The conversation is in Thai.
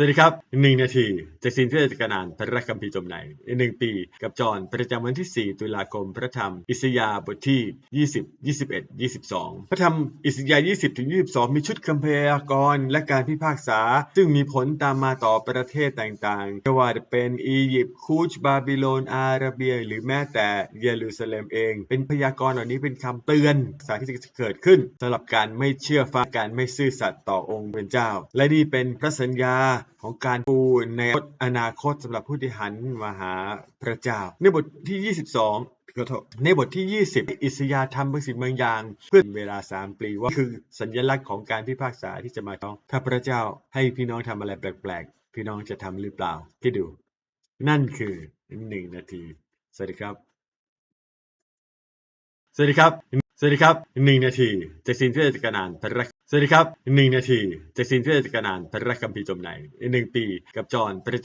สวัสดีครับหนึ่งนาทีจากสิ่งที่จะกานานพระคัมภีร์จมในหนึ่งปี กับจอห์นประจำวันที่ 4 ตุลาคมพระธรรม อิสยาห์บทที่ 20 21 22 พระธรรมอิสยาห์20ถึง22 มีชุดคำพยากรณ์และการพิพากษา ซึ่งมีผลตามมาต่อประเทศต่างๆไม่ว่าจะเป็นอียิปต์คูชบาบิโลน อาราเบีย หรือแม้แต่เยรูซาเล็มเอง เป็นพยากรณ์เหล่านี้เป็นคำเตือนสารที่จะเกิดขึ้นสำหรับการไม่เชื่อฟังการไม่ซื่อสัตย์ต่อองค์เป็นเจ้า และนี่เป็นพระสัญญาของการปูในอนาคตสำหรับผู้ที่หันมาหาพระเจ้า ในบทที่ 22ในบทที่ 20 อิสยาทำบางสิ่งบางอย่าง เพื่อเวลา3ปีว่าคือสัญลักษณ์ของการพิพากษาที่จะมาต้อง ถ้าพระเจ้าให้พี่น้องทำอะไรแปลกๆ พี่น้องจะทำหรือเปล่าที่ดู นั่นคือ1นาที สวัสดีครับ สวัสดีครับ สวัสดีครับหนึ่งนาทีจากสิ่งที่จะกานานพระ สวัสดีครับหนึ่งนาทีจากสิ่งที่จะกรนานพระคัมภีร์จมในหนึ่งปี กับจอห์นประจำ